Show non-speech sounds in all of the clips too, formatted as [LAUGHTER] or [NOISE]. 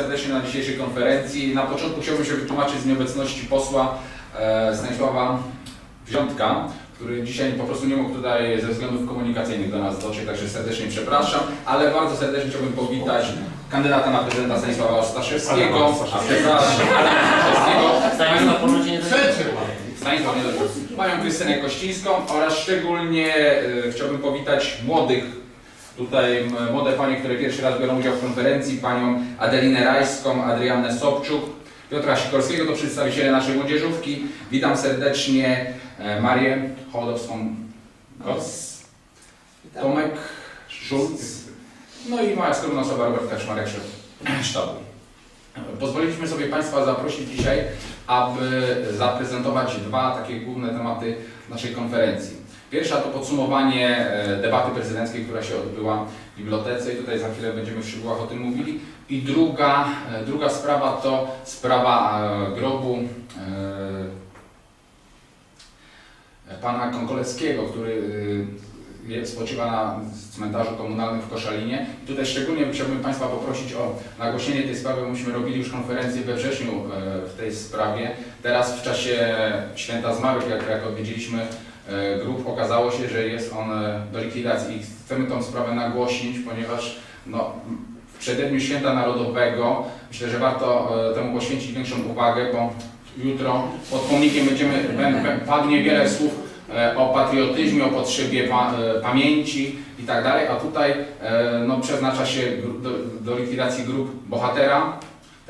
serdecznie na dzisiejszej konferencji. Na początku chciałbym się wytłumaczyć z nieobecności posła e, Stanisława Wziątka, który dzisiaj po prostu nie mógł tutaj ze względów komunikacyjnych do nas dotrzeć, także serdecznie przepraszam, ale bardzo serdecznie chciałbym powitać kandydata na prezydenta Stanisława Staszewskiego, a przepraszam, Stanisław ponudzie nie Stanisław Niedorowski, panią Krystynę Kościńską oraz szczególnie e, chciałbym powitać młodych, tutaj młode panie, które pierwszy raz biorą udział w konferencji, panią Adelinę Rajską, Adriannę Sobczuk, Piotra Sikorskiego, to przedstawiciele naszej młodzieżówki. Witam serdecznie e, Marię Hołodowską, Koc, Tomek Szulc, no i moja skromna osoba Robert Kaczmarek, szef sztabu. Pozwoliliśmy sobie Państwa zaprosić dzisiaj, aby zaprezentować dwa takie główne tematy naszej konferencji. Pierwsza to podsumowanie e, debaty prezydenckiej, która się odbyła w bibliotece i tutaj za chwilę będziemy w szczegółach o tym mówili. I druga, e, druga sprawa to sprawa e, grobu pana Konkoleckiego, który spoczywa na cmentarzu komunalnym w Koszalinie. Tutaj szczególnie chciałbym Państwa poprosić o nagłośnienie tej sprawy, myśmy robili już konferencję we wrześniu w tej sprawie. Teraz w czasie Święta Zmarłych, jak, jak odwiedziliśmy e, grób, okazało się, że jest on e, do likwidacji. I chcemy tą sprawę nagłośnić, ponieważ no, w przededniu Święta Narodowego myślę, że warto e, temu poświęcić większą uwagę, bo jutro pod pomnikiem będziemy, bę- bę- padnie wiele słów o patriotyzmie, o potrzebie pa, pamięci i tak dalej, a tutaj no, przeznacza się do, do likwidacji grup bohatera,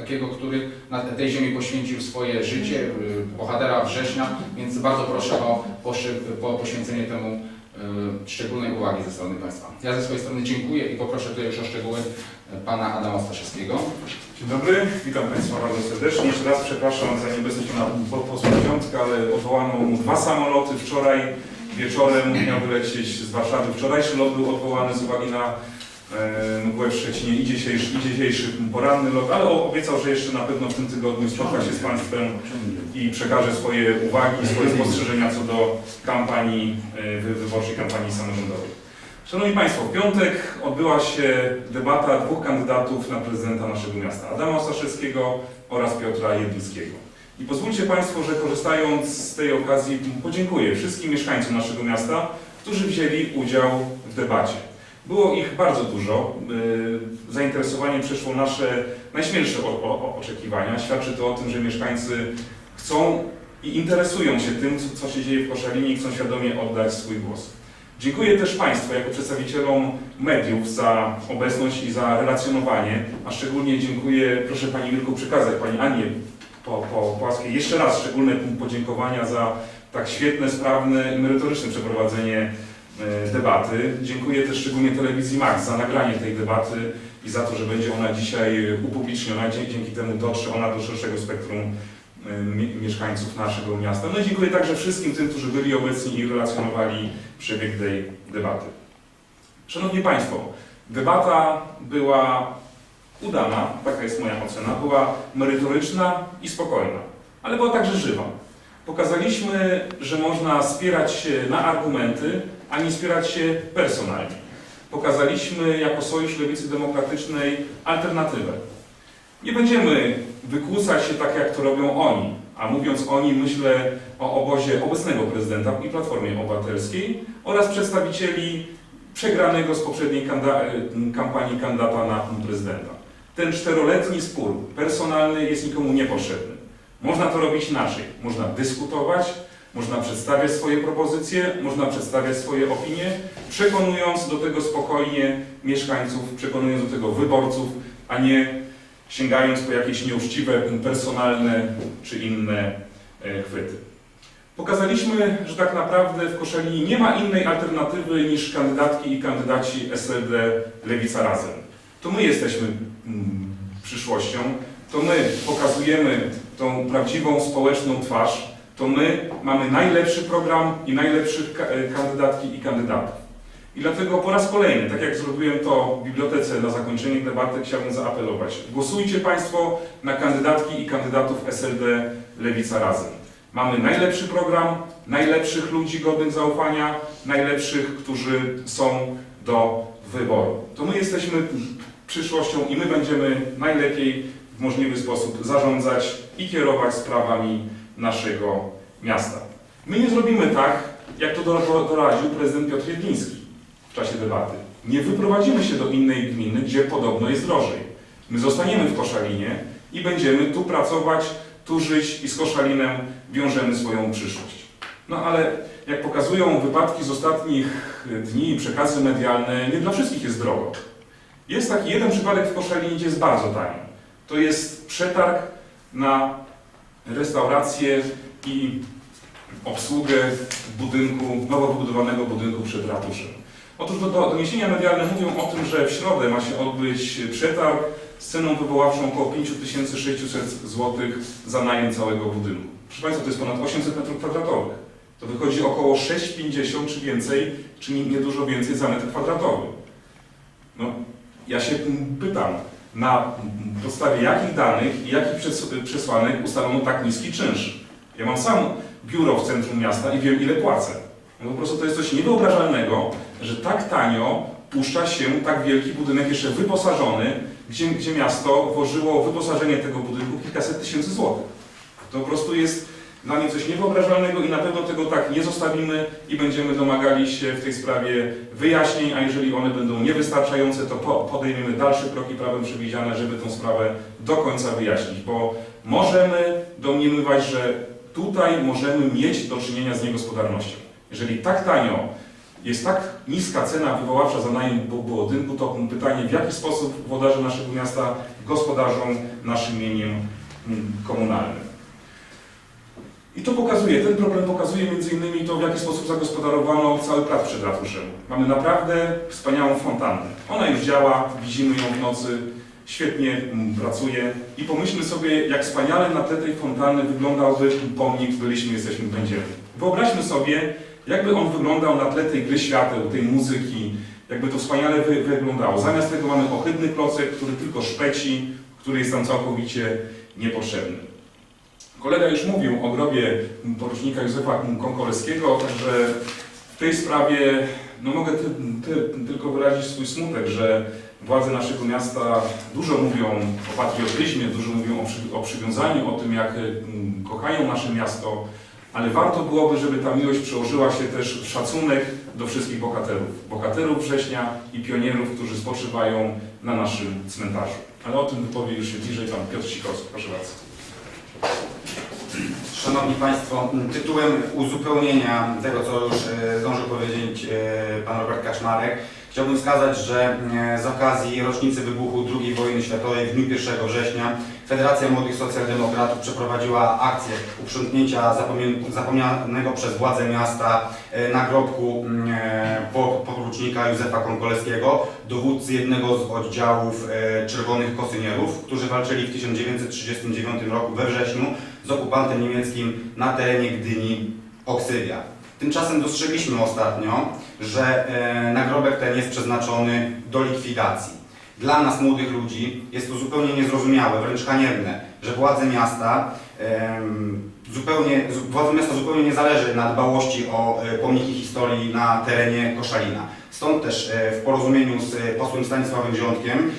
takiego, który na tej ziemi poświęcił swoje życie, y, bohatera września, więc bardzo proszę o poświęcenie temu y, szczególnej uwagi ze strony Państwa. Ja ze swojej strony dziękuję i poproszę tutaj już o szczegóły y, Pana Adama Staszewskiego. Dzień dobry, witam Państwa bardzo serdecznie. Jeszcze raz przepraszam za nieobecność pana po- posła Piątka, ale odwołano mu dwa samoloty. Wczoraj wieczorem miał wylecieć z Warszawy. Wczorajszy lot był odwołany z uwagi na e, mgłę w Szczecinie i dzisiejszy, i dzisiejszy poranny lot, ale obiecał, że jeszcze na pewno w tym tygodniu spotka się z Państwem i przekaże swoje uwagi, swoje spostrzeżenia co do kampanii, e, wy- wyborczej kampanii samorządowej. Szanowni Państwo, w piątek odbyła się debata dwóch kandydatów na prezydenta naszego miasta, Adama Staszewskiego oraz Piotra Jedlickiego. I pozwólcie Państwo, że korzystając z tej okazji podziękuję wszystkim mieszkańcom naszego miasta, którzy wzięli udział w debacie. Było ich bardzo dużo. Yy, Zainteresowanie przeszło nasze najśmielsze oczekiwania. Świadczy to o tym, że mieszkańcy chcą i interesują się tym, co, się dzieje w Koszalinie i chcą świadomie oddać swój głos. Dziękuję też Państwu jako przedstawicielom mediów za obecność i za relacjonowanie, a szczególnie dziękuję, proszę Pani Mirku przekazać Pani Anie po, po Płaskiej jeszcze raz szczególne podziękowania za tak świetne, sprawne i merytoryczne przeprowadzenie debaty. Dziękuję też szczególnie telewizji Max za nagranie tej debaty i za to, że będzie ona dzisiaj upubliczniona. Dzięki, temu dotrze ona do szerszego spektrum e, mi- mieszkańców naszego miasta. No i dziękuję także wszystkim tym, którzy byli obecni i relacjonowali przebieg tej debaty. Szanowni Państwo, debata była udana, taka jest moja ocena, była merytoryczna i spokojna, ale była także żywa. Pokazaliśmy, że można spierać się na argumenty, a nie spierać się personalnie. Pokazaliśmy jako Sojusz Lewicy Demokratycznej alternatywę. Nie będziemy wykłócać się tak, jak to robią oni, a mówiąc oni, myślę o obozie obecnego prezydenta i Platformie Obywatelskiej oraz przedstawicieli przegranego z poprzedniej y, kampanii kandydata na prezydenta. Ten czteroletni spór personalny jest nikomu niepotrzebny. Można to robić inaczej. Można dyskutować, można przedstawiać swoje propozycje, można przedstawiać swoje opinie, przekonując do tego spokojnie mieszkańców, przekonując do tego wyborców, a nie sięgając po jakieś nieuczciwe, personalne czy inne e, chwyty. Pokazaliśmy, że tak naprawdę w Koszalinie nie ma innej alternatywy niż kandydatki i kandydaci SLD Lewica Razem. To my jesteśmy mm, przyszłością, to my pokazujemy tą prawdziwą społeczną twarz, to my mamy najlepszy program i najlepszych e, kandydatki i kandydatów. I dlatego po raz kolejny, tak jak zrobiłem to w bibliotece na zakończenie debaty, chciałbym zaapelować. Głosujcie Państwo na kandydatki i kandydatów SLD Lewica Razem. Mamy najlepszy program, najlepszych ludzi godnych zaufania, najlepszych, którzy są do wyboru. To my jesteśmy przyszłością i my będziemy najlepiej w możliwy sposób zarządzać i kierować sprawami naszego miasta. My nie zrobimy tak, jak to dora- doradził prezydent Piotr Jedliński w czasie debaty. Nie wyprowadzimy się do innej gminy, gdzie podobno jest drożej. My zostaniemy w Koszalinie i będziemy tu pracować, tu żyć i z Koszalinem wiążemy swoją przyszłość. No ale jak pokazują wypadki z ostatnich dni i przekazy medialne, nie dla wszystkich jest drogo. Jest taki jeden przypadek w Koszalinie, gdzie jest bardzo tanio. To jest przetarg na restaurację i obsługę budynku, nowo wybudowanego budynku przed ratuszem. Otóż do, do, doniesienia medialne mówią o tym, że w środę ma się odbyć przetarg z ceną wywoławczą około 5600 zł za najem całego budynku. Proszę Państwa, to jest ponad 800 m2. To wychodzi około 6,50 czy więcej, czy nie, nie dużo więcej za metr kwadratowy. No, ja się pytam, na podstawie jakich danych i jakich przes- przesłanek ustalono tak niski czynsz? Ja mam sam biuro w centrum miasta i wiem, ile płacę. No po prostu to jest coś niewyobrażalnego, że tak tanio puszcza się tak wielki budynek, jeszcze wyposażony, gdzie, gdzie miasto włożyło wyposażenie tego budynku kilkaset tysięcy złotych. To po prostu jest dla mnie coś niewyobrażalnego i na pewno tego tak nie zostawimy i będziemy domagali się w tej sprawie wyjaśnień, a jeżeli one będą niewystarczające, to po, podejmiemy dalsze kroki prawem przewidziane, żeby tą sprawę do końca wyjaśnić, bo możemy domniemywać, że tutaj możemy mieć do czynienia z niegospodarnością. Jeżeli tak tanio jest tak niska cena wywoławcza za najem bu- budynku, to pytanie, w jaki sposób włodarze naszego miasta gospodarzą naszym mieniem mm, komunalnym. I to pokazuje, ten problem pokazuje innymi to, w jaki sposób zagospodarowano cały plac przed ratuszem. Mamy naprawdę wspaniałą fontannę. Ona już działa, widzimy ją w nocy, świetnie pracuje i pomyślmy sobie, jak wspaniale na tle tej fontanny wyglądałby pomnik Byliśmy, Jesteśmy, Będziemy. Wyobraźmy sobie, jakby on wyglądał na tle tej gry świateł, tej muzyki, jakby to wspaniale wy wyglądało. Zamiast tego mamy ohydny klocek, który tylko szpeci, który jest tam całkowicie niepotrzebny. Kolega już mówił o grobie porucznika Józefa Konkoleskiego, także w tej sprawie no mogę ty, ty, tylko wyrazić swój smutek, że władze naszego miasta dużo mówią o patriotyzmie, dużo mówią o, przy, o przywiązaniu, o tym, jak mm, kochają nasze miasto, ale warto byłoby, żeby ta miłość przełożyła się też w szacunek do wszystkich bohaterów. Bohaterów września i pionierów, którzy spoczywają na naszym cmentarzu. Ale o tym wypowie już się bliżej pan Piotr Sikorski. Proszę bardzo. Szanowni Państwo, tytułem uzupełnienia tego, co już e, zdążył powiedzieć e, Pan Robert Kaczmarek, chciałbym wskazać, że e, z okazji rocznicy wybuchu II wojny światowej w dniu 1 września Federacja Młodych Socjaldemokratów przeprowadziła akcję uprzątnięcia zapomnianego przez władze miasta nagrobku e, po- porucznika Józefa Konkoleskiego, dowódcy jednego z oddziałów Czerwonych Kosynierów, którzy walczyli w 1939 roku we wrześniu z okupantem niemieckim na terenie Gdyni Oksywia. Tymczasem dostrzegliśmy ostatnio, że e, nagrobek ten jest przeznaczony do likwidacji. Dla nas, młodych ludzi, jest to zupełnie niezrozumiałe, wręcz haniebne, że władze miasta zupełnie, zu- władze miasta zupełnie nie zależy na dbałości o e, pomniki historii na terenie Koszalina. Stąd też e, w porozumieniu z posłem Stanisławem Ziątkiem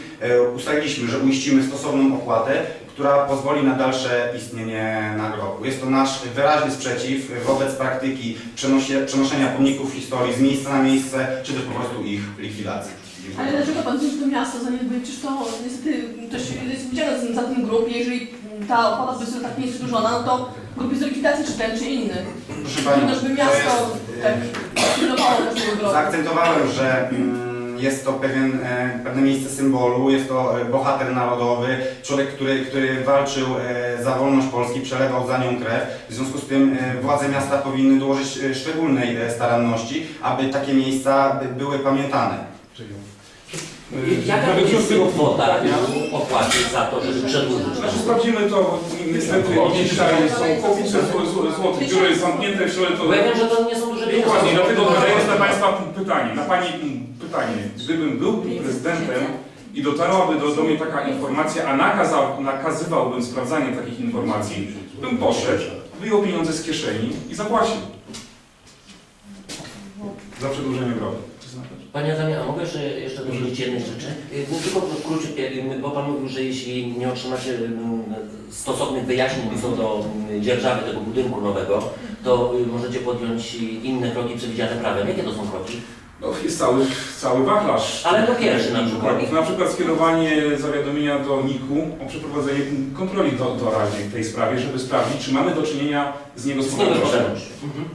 ustaliliśmy, że uiścimy stosowną opłatę, która pozwoli na dalsze istnienie nagrobu. Jest to nasz wyraźny sprzeciw wobec praktyki przenosie, przenoszenia pomników historii z miejsca na miejsce, czy też po prostu ich likwidacji. Dziękuję. Ale dlaczego pan to miasto zaniedbuje? Przecież to niestety też jest widziane za ten grup. Jeżeli ta opłata by tak nie jest no to grup jest likwidacji, czy ten, czy inny. Proszę Pani, żeby miasto jest, tak e, pilnowało każdego grobu. Zaakcentowałem, że mm, jest to pewien, e, pewne miejsce symbolu, jest to e, bohater narodowy, człowiek, który, który walczył e, za wolność Polski, przelewał za nią krew. W związku z tym władze miasta powinny dołożyć szczególnej staranności, aby takie miejsca by- były pamiętane. Jaka jest kwota opłaty za to, żeby przedłużyć? Znaczy sprawdzimy to, bo niestety nie dzisiaj są około 500 zł. Biuro jest zamknięte w środę to... Bo ja wiem, że to nie są duże pieniądze. Dokładnie, dlatego zadaję na Państwa pytanie, na Pani pytanie. Gdybym był prezydentem i dotarłaby do, do mnie taka informacja, a nakazał, nakazywałbym sprawdzanie takich informacji, bym poszedł, wyjął pieniądze z kieszeni i zapłacił. Za przedłużenie grobu. Panie Adamie, a mogę jeszcze, jeszcze dorzucić jednej rzeczy? No Tylko króciutkie, y, bo Pan mówił, że jeśli nie otrzymacie mm, stosownych wyjaśnień co do mm, dzierżawy tego budynku nowego, to y, możecie podjąć inne kroki przewidziane prawem. Jakie to są kroki? No, jest cały, cały wachlarz. Ale to pierwszy na przykład. Na przykład skierowanie zawiadomienia do NIK-u o przeprowadzenie kontroli do, doraźnej w tej sprawie, żeby sprawdzić, czy mamy do czynienia z Z niego niegospodarowaniem. Mhm.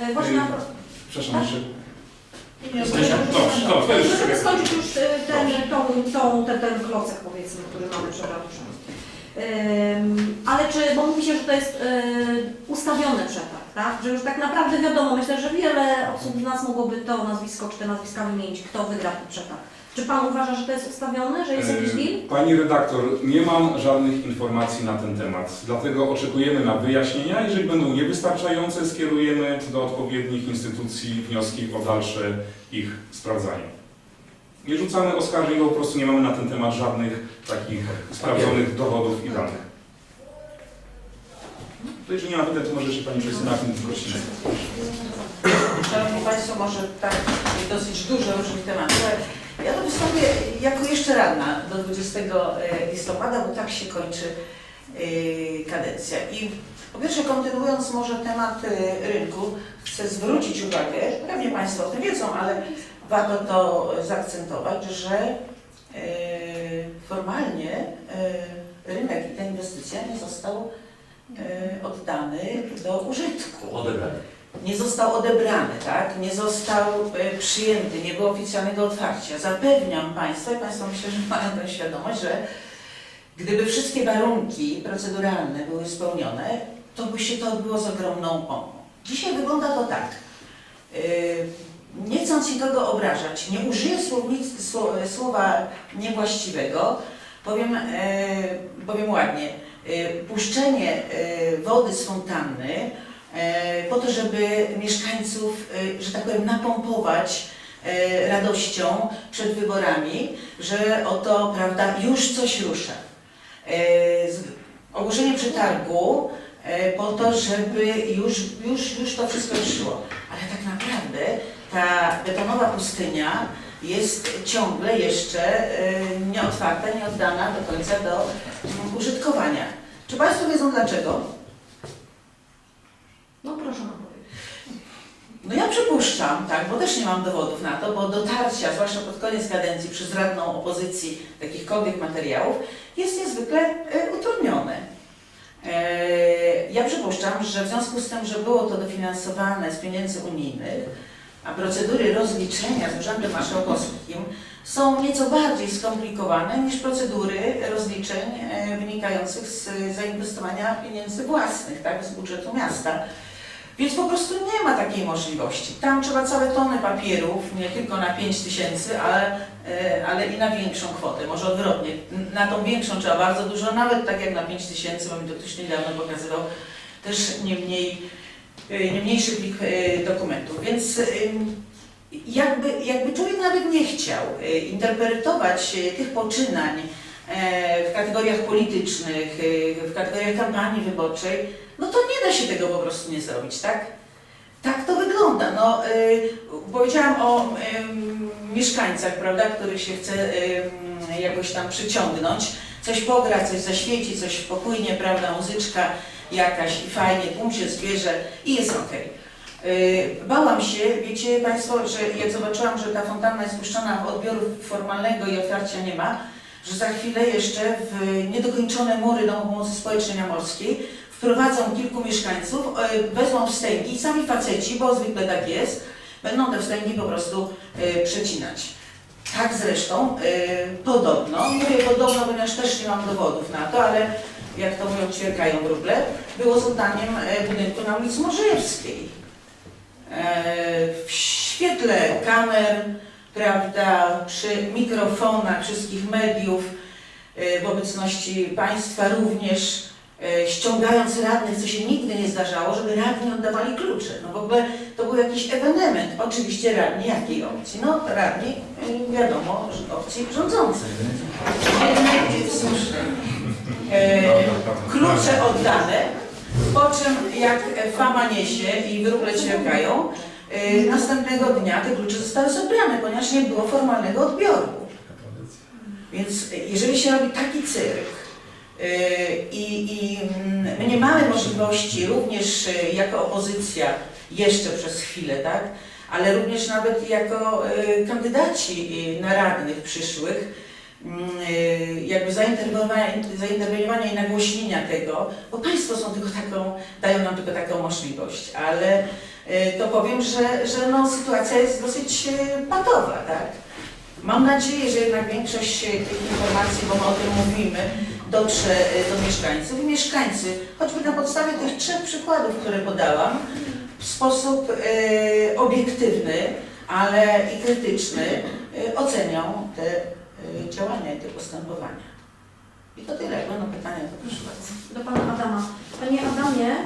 E, Właśnie na... Przepraszam, jeszcze Nie, Dobrze, już Możemy skończyć już e, ten, tą, tą, ten, ten klocek powiedzmy, który mamy przed ratuszem. Ym, ale czy, bo mówi się, że to jest e, ustawiony przetarg, tak? Że już tak naprawdę wiadomo, myślę, że wiele osób z nas mogłoby to nazwisko czy te nazwiska wymienić, kto wygra ten przetarg. Czy Pan uważa, że to jest ustawione, że jest jakiś deal? E, Pani redaktor, nie mam żadnych informacji na ten temat, dlatego oczekujemy na wyjaśnienia. Jeżeli będą niewystarczające, skierujemy do odpowiednich instytucji wnioski o dalsze ich sprawdzanie. Nie rzucamy oskarżeń, bo po prostu nie mamy na ten temat żadnych takich sprawdzonych dowodów i danych. To jeżeli nie ma pytań, to może jeszcze Pani Krystyna Kościńska. Szanowni Państwo, może tak dosyć dużo różnych tematów, ale ja to wystąpię jako jeszcze radna do 20 listopada, bo tak się kończy y, kadencja. I po pierwsze, kontynuując może temat y, rynku, chcę zwrócić uwagę, pewnie Państwo o tym wiedzą, ale warto to zaakcentować, że formalnie rynek i ta inwestycja nie został oddany do użytku Odebrane. Nie został odebrany, tak? nie został e, przyjęty, nie było oficjalnego otwarcia. Zapewniam Państwa, i Państwo myślę, że mają tę świadomość, że gdyby wszystkie warunki proceduralne były spełnione, to by się to odbyło z ogromną pomą. Dzisiaj wygląda to tak. e, Nie chcąc nikogo obrażać, nie użyję słowa niewłaściwego, powiem, e, powiem ładnie. E, Puszczenie e, wody z fontanny po to, żeby mieszkańców, e, że tak powiem, napompować e, radością przed wyborami, że oto, prawda, już coś rusza. E, Ogłoszenie przetargu e, po to, żeby już, już, już to wszystko szło. Ale tak naprawdę ta betonowa pustynia jest ciągle jeszcze e, nieotwarta, nie oddana do końca do użytkowania. Czy Państwo wiedzą dlaczego? No proszę nam powiedzieć. No ja przypuszczam, tak, bo też nie mam dowodów na to, bo dotarcia, zwłaszcza pod koniec kadencji przez radną opozycji jakichkolwiek materiałów jest niezwykle e, utrudnione. E, ja przypuszczam, że w związku z tym, że było to dofinansowane z pieniędzy unijnych, a procedury rozliczenia z Urzędem Marszałkowskim są nieco bardziej skomplikowane niż procedury rozliczeń e, wynikających z zainwestowania pieniędzy własnych, tak, z budżetu miasta. Więc po prostu nie ma takiej możliwości. Tam trzeba całe tony papierów, nie tylko na 5 tysięcy, ale, e, ale i na większą kwotę, może odwrotnie. Na tą większą trzeba bardzo dużo, nawet tak jak na 5 tysięcy, bo mi to ktoś niedawno pokazywał, też nie, mniej, e, nie mniejszy plik e, dokumentów. Więc jakby, jakby człowiek nawet nie chciał interpretować tych poczynań w kategoriach politycznych, w kategoriach kampanii wyborczej, no to nie da się tego po prostu nie zrobić, tak? Tak to wygląda. No, y, powiedziałam o ym, mieszkańcach, prawda, których się chce ym, jakoś tam przyciągnąć, coś pogra, coś zaświeci, coś popłynie, prawda, muzyczka jakaś i fajnie, tłum się zbierze i jest okej. Y, Bałam się, wiecie Państwo, że jak zobaczyłam, że ta fontanna jest puszczona odbioru formalnego i otwarcia nie ma, że za chwilę jeszcze w niedokończone mury Domu Pomocy Społecznej Morskiej wprowadzą kilku mieszkańców, e, wezmą wstęgi, sami faceci, bo zwykle tak jest, będą te wstęgi po prostu e, przecinać. Tak zresztą e, podobno, mówię podobno, ponieważ też nie mam dowodów na to, ale jak to mówią, ćwierkają wróble, było z oddaniem e, budynku na ulicy Morzejewskiej. W świetle kamer, prawda, przy mikrofonach wszystkich mediów, w obecności państwa również, ściągając radnych, co się nigdy nie zdarzało, żeby radni oddawali klucze. No w ogóle to był jakiś ewenement. Oczywiście radni jakiej opcji? No radni, e, wiadomo, opcji rządzącej. Jednak cóż, e, klucze oddane, po czym jak fama niesie i wróble ćwierkają, y, następnego dnia te klucze zostały zabrane, ponieważ nie było formalnego odbioru. Więc jeżeli się robi taki cyrk i, i mm, my nie mamy możliwości również y, jako opozycja jeszcze przez chwilę, tak, ale również nawet jako y, kandydaci y, na radnych przyszłych, mm, y, jakby zainterweniowania, i nagłośnienia tego, bo Państwo są tylko taką, dają nam tylko taką możliwość, ale y, to powiem, że, że no, sytuacja jest dosyć y, patowa, tak? Mam nadzieję, że jednak większość tych informacji, bo my o tym mówimy, dotrze e, do mieszkańców i mieszkańcy, choćby na podstawie tych trzech przykładów, które podałam, w sposób e, obiektywny, ale i krytyczny e, ocenią te działania i te postępowania. I to tyle. Będą pytania, to proszę bardzo. Do Pana Adama. Panie Adamie,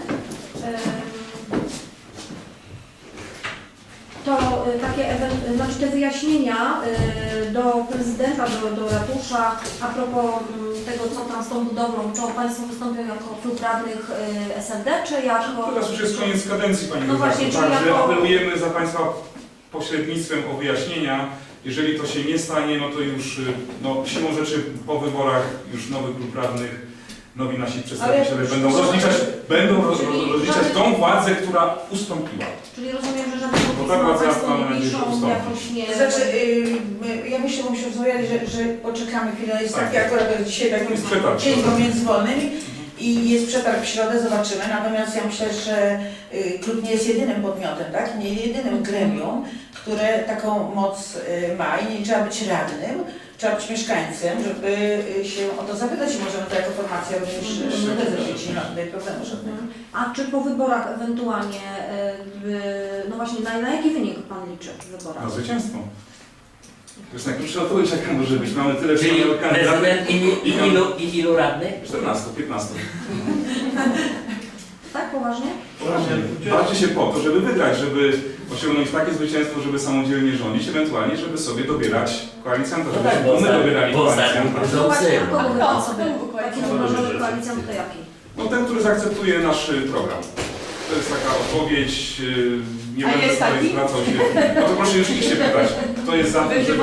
to y, takie, znaczy te wyjaśnienia y, do prezydenta, do, do ratusza a propos mm, tego, co tam z tą budowlą, to Państwo wystąpią jako klub radnych y, SLD, czy jako... Teraz już jest koniec kadencji, Pani No właśnie, czyli także jako- apelujemy za Państwa pośrednictwem o wyjaśnienia. Jeżeli to się nie stanie, no to już no, siłą rzeczy po wyborach już nowy klub radnych, nowi nasi przedstawiciele Ale- będą rozliczać, będą roz, rozliczać tą władzę, która ustąpiła. Czyli rozumiem, że żadnego Bo pisma ta władza, Państwo nie że piszą, jakoś nie... To znaczy, y, my- ja myślę, że myśmy rozmawiali, że, że poczekamy chwilę. Jest Tak. taki akurat dzisiaj taki Jest przetarg. dzień pomiędzy wolnymi i jest przetarg w środę, zobaczymy. Natomiast ja myślę, że y, klub nie jest jedynym podmiotem, tak? Nie jedynym gremium, które taką moc y, ma i nie trzeba być radnym, trzeba być mieszkańcem, żeby y, się o to zapytać i możemy to jako formacja również Mhm. y, zrobić. Nie ma tutaj problemu żadnego. Mhm. A czy po wyborach ewentualnie, y, no właśnie, na, na jaki wynik Pan liczy w wyborach? Na zwycięstwo. To jest najkrótsza odpowiedź, jaka może być. Mamy tyle Czyli kandydatów. prezydent i, i, i, ilu, i ilu radnych? 14, 15. [LAUGHS] Tak, poważnie? Walczy się po to, żeby wygrać, żeby osiągnąć takie zwycięstwo, żeby samodzielnie rządzić, ewentualnie, żeby sobie dobierać koalicjanta, No żeby tak, bo my ostatnio- dobierali bo ostatnio koalicjanta. To No właśnie, cyrk. a kogo kto? sobie, koalicjantem? wymarzony koalicjant to jaki? No ten, który zaakceptuje nasz y, program. To jest taka odpowiedź, y, nie A będę jest tutaj taki? zwracał się. No to proszę już ich się pytać, kto jest za tym, Będzie żeby,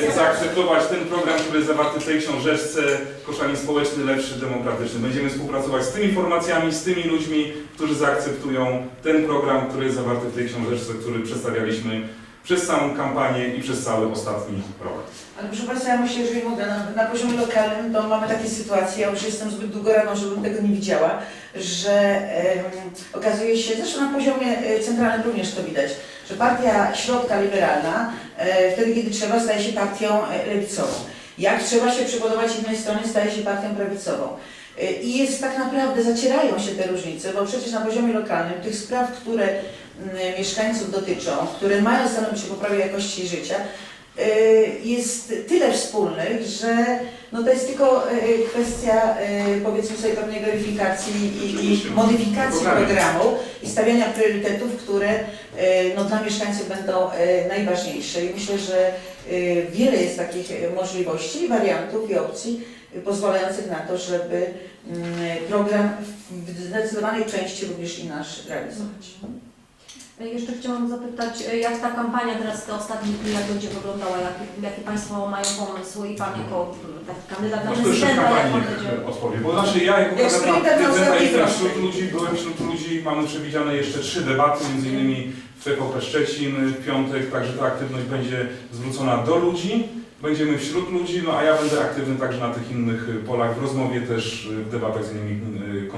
żeby zaakceptować ten program, który jest zawarty w tej książeczce Koszalin Społeczny, Lepszy, Demokratyczny. Będziemy współpracować z tymi formacjami, z tymi ludźmi, którzy zaakceptują ten program, który jest zawarty w tej książeczce, który przedstawialiśmy przez całą kampanię i przez cały ostatni rok. Ale proszę Państwa, ja myślę, jeżeli mogę, na, na poziomie lokalnym to mamy takie sytuacje, ja już jestem zbyt długo rano, żebym tego nie widziała, że okazuje się, zresztą na poziomie e, centralnym również to widać, że partia środka liberalna e, wtedy, kiedy trzeba, staje się partią e, lewicową. Jak trzeba się przypodobać jednej stronie, staje się partią prawicową. I jest tak naprawdę, zacierają się te różnice, bo przecież na poziomie lokalnym tych spraw, które mieszkańców dotyczą, które mają stanowić o poprawie jakości życia, jest tyle wspólnych, że no to jest tylko y, kwestia y, powiedzmy sobie pewnej weryfikacji i, i modyfikacji programu i stawiania priorytetów, które y, no, dla mieszkańców będą y, najważniejsze. I myślę, że y, wiele jest takich y, możliwości, wariantów i opcji y, pozwalających na to, żeby mm, program w zdecydowanej części również i nasz realizować. Y, Jeszcze chciałam zapytać, y, jak ta kampania teraz te ostatnie dni, jak będzie wyglądała, jak, jakie Państwo mają pomysł i Pan jako taki kandydat na Może jeszcze prezydenta, jak kampanii Pan będzie... odpowie. Bo znaczy ja jako kandydat prezydenta ostatniej jestem prostej. wśród ludzi, byłem wśród ludzi, mamy przewidziane jeszcze trzy debaty, między innymi w TVP Szczecin w piątek, także ta aktywność będzie zwrócona do ludzi. Będziemy wśród ludzi, no a ja będę aktywny także na tych innych polach, w rozmowie też w debatach z innymi y,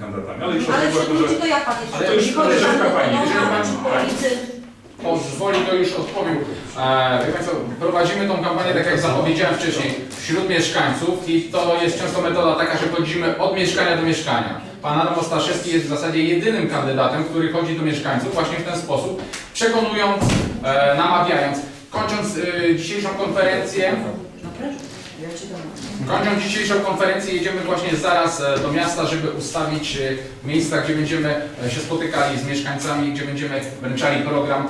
kandydatami. Ale już Ale ludzi że to jak Pan jest? Ale to już Czy Jeżeli czy pan- pozwoli, to już odpowiem. E, wie Państwo, prowadzimy tą kampanię, tak jak zapowiedziałem wcześniej, wśród mieszkańców i to jest często metoda taka, że chodzimy od mieszkania do mieszkania. Pan Adam Ostaszewski jest w zasadzie jedynym kandydatem, który chodzi do mieszkańców właśnie w ten sposób, przekonując, e, namawiając. Kończąc e, dzisiejszą konferencję, No proszę, ja Ci dam. Kończąc dzisiejszą konferencję, jedziemy właśnie zaraz e, do miasta, żeby ustawić e, miejsca, gdzie będziemy e, się spotykali z mieszkańcami, gdzie będziemy wręczali program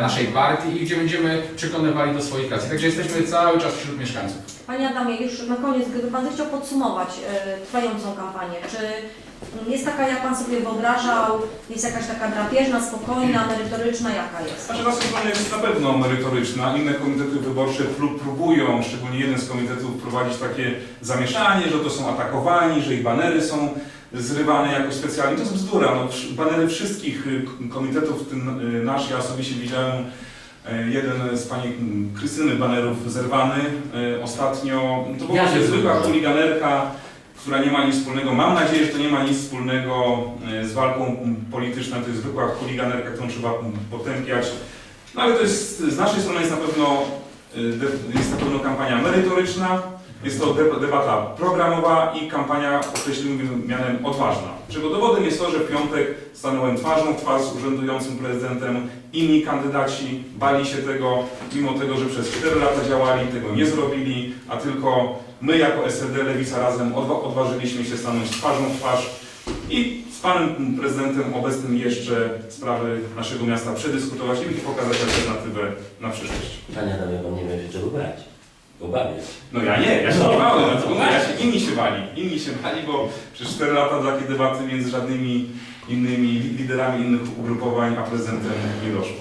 naszej partii i gdzie będziemy przekonywali do swoich racji. Także jesteśmy cały czas wśród mieszkańców. Panie Adamie, już na koniec, gdyby Pan zechciał podsumować trwającą kampanię, czy jest taka, jak Pan sobie wyobrażał, jest jakaś taka drapieżna, spokojna, merytoryczna, jaka jest? Znaczy nasza strona jest na pewno merytoryczna. Inne komitety wyborcze pró- próbują, szczególnie jeden z komitetów, prowadzić takie zamieszanie, że to są atakowani, że ich banery są zrywane jakoś specjalnie. To jest bzdura. No, banery wszystkich y, komitetów, w tym y, nasz, ja osobiście widziałem y, jeden z pani mm, Krystyny banerów zerwany ostatnio. To po Ja prostu nie zwykła zauważyłem. chuliganerka, która nie ma nic wspólnego. Mam nadzieję, że to nie ma nic wspólnego y, z walką polityczną. To jest zwykła chuliganerka, którą trzeba potępiać. No ale to jest, z naszej strony jest na pewno, de- jest na pewno kampania merytoryczna, jest to de- debata programowa i kampania określimy mianem odważna. Czego dowodem jest to, że w piątek stanąłem twarzą w twarz z urzędującym prezydentem. Inni kandydaci bali się tego, mimo tego, że przez 4 lata działali, tego nie zrobili, a tylko my jako SLD Lewica razem odwa- odważyliśmy się stanąć twarzą w twarz i z panem prezydentem obecnym jeszcze sprawy naszego miasta przedyskutować i pokazać alternatywę na przyszłość. Panie Adamie, Pan nie będzie czego brać. Obawiać. No ja nie, ja się nie bałem, no, ja się, inni się bali, inni się bali, bo przez 4 lata takiej debaty między żadnymi innymi liderami innych ugrupowań, a prezydentem nie doszło.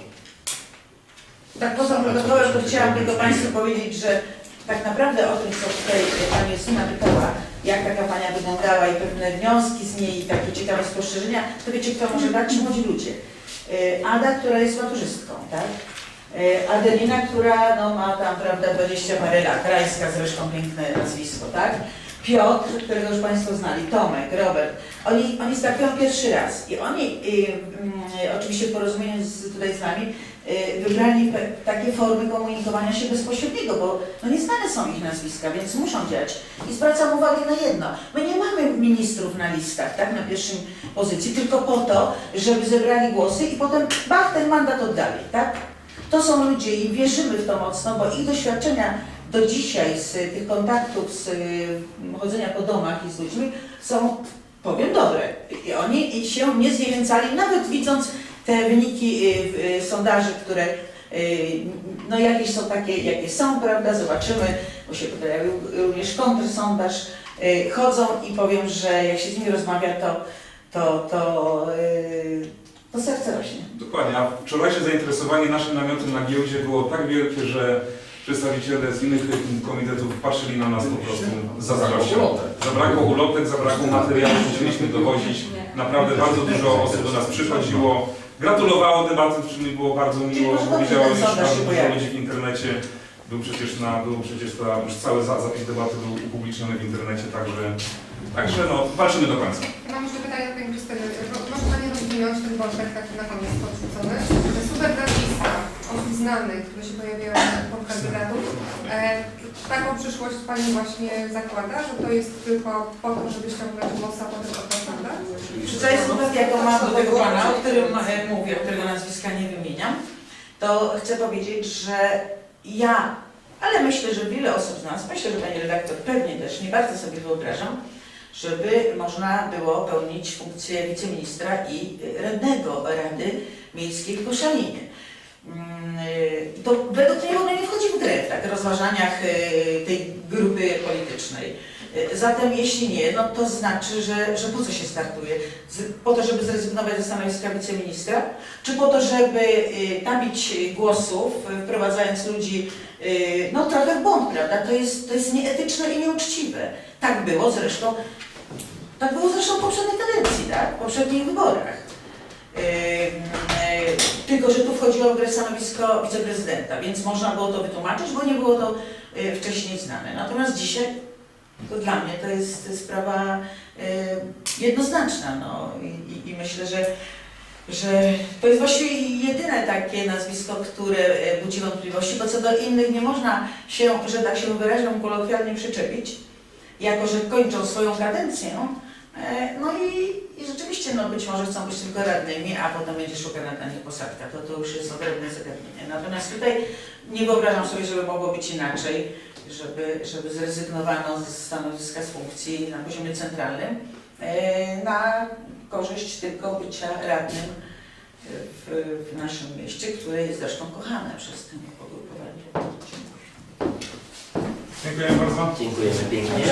Tak poza protokołem to chciałam tylko Państwu powiedzieć, że tak naprawdę o tym, co tutaj Pani Justyna pytała, jak ta kampania wyglądała i pewne wnioski z niej i takie ciekawe spostrzeżenia, to wiecie kto może dać? Ci młodzi ludzie. Y, Ada, która jest maturzystką, tak? Y, Adelina, która no, ma tam, prawda, 20 parę lat, rajska zresztą piękne nazwisko, tak? Piotr, którego już Państwo znali, Tomek, Robert. Oni, oni startują pierwszy raz i oni, y, mm, oczywiście w porozumieniu z, tutaj z nami, y, wybrali takie formy komunikowania się bezpośredniego, bo no nieznane są ich nazwiska, więc muszą działać. I zwracam uwagę na jedno. My nie mamy ministrów na listach, tak, na pierwszym pozycji, tylko po to, żeby zebrali głosy i potem bach, ten mandat oddali, tak? To są ludzie i wierzymy w to mocno, bo ich doświadczenia do dzisiaj z y, tych kontaktów, z y, chodzenia po domach i z ludźmi są, powiem, dobre. I oni się nie zniechęcali, nawet widząc te wyniki y, sondaży, które no jakieś są takie, jakie są, prawda, zobaczymy, bo się pojawił również kontrsondaż, chodzą i powiem, że jak się z nimi rozmawia, to, to, to, to serce rośnie. Dokładnie, a wczorajsze zainteresowanie naszym namiotem na giełdzie było tak wielkie, że przedstawiciele z innych komitetów patrzyli na nas po prostu z zazdrością. ulotek. Zabrakło ulotek, zabrakło materiału, musieliśmy dowozić. Naprawdę bardzo dużo osób do nas przychodziło. Gratulowało debaty, w czym mi było bardzo miło. Ten już tam dużo ludzi w internecie. Był przecież, na, był przecież ta, już cały za- zapis debaty był upubliczniony w internecie, także, także no, walczymy do końca. Mam jeszcze pytanie do Pani Krystyny. Pro- Może Pani rozwinąć ten wątek taki na koniec podrzucony. Te super nazwiska osób znanych, które się pojawiają pod kandydatów. E, taką przyszłość Pani właśnie zakłada, że to jest tylko po to, żeby ściągnąć głos, a potem odprowadzać? Tutaj sympatia, jaką mam do tego pana, o którym e, mówię, którego nazwiska nie wymieniam, to chcę powiedzieć, że ja, ale myślę, że wiele osób z nas, myślę, że pani redaktor pewnie też, nie bardzo sobie wyobrażam, żeby można było pełnić funkcję wiceministra i e, radnego Rady Miejskiej w Koszalinie. Mm, e, To według mnie w ogóle nie wchodzi w grę w tak, rozważaniach e, tej grupy politycznej. E, Zatem jeśli nie, no to znaczy, że, że po co się startuje? Po to, żeby zrezygnować ze stanowiska wiceministra? Czy po to, żeby y, nabić głosów, y, wprowadzając ludzi y, no trochę w błąd, prawda? To jest, to jest nieetyczne i nieuczciwe. Tak było zresztą, tak było zresztą w poprzedniej kadencji, tak? W poprzednich wyborach. Y, tylko, że tu wchodziło w grę stanowisko wiceprezydenta, więc można było to wytłumaczyć, bo nie było to y, wcześniej znane. Natomiast dzisiaj to dla mnie to jest sprawa y, jednoznaczna. No. I, i, myślę, że, że to jest właściwie jedyne takie nazwisko, które e, budzi wątpliwości, bo co do innych nie można się, że tak się wyrażę, kolokwialnie przyczepić, jako że kończą swoją kadencję. E, No i, i rzeczywiście no, być może chcą być tylko radnymi, a potem będzie szukana dla nich posadka. To, to już jest odrębne zagadnienie. Natomiast tutaj nie wyobrażam sobie, żeby mogło być inaczej. żeby, żeby zrezygnowano ze stanowiska z funkcji na poziomie centralnym e, na korzyść tylko bycia radnym w, w naszym mieście, które jest zresztą kochane przez tym ugrupowanie. Dziękuję bardzo. Dziękujemy pięknie.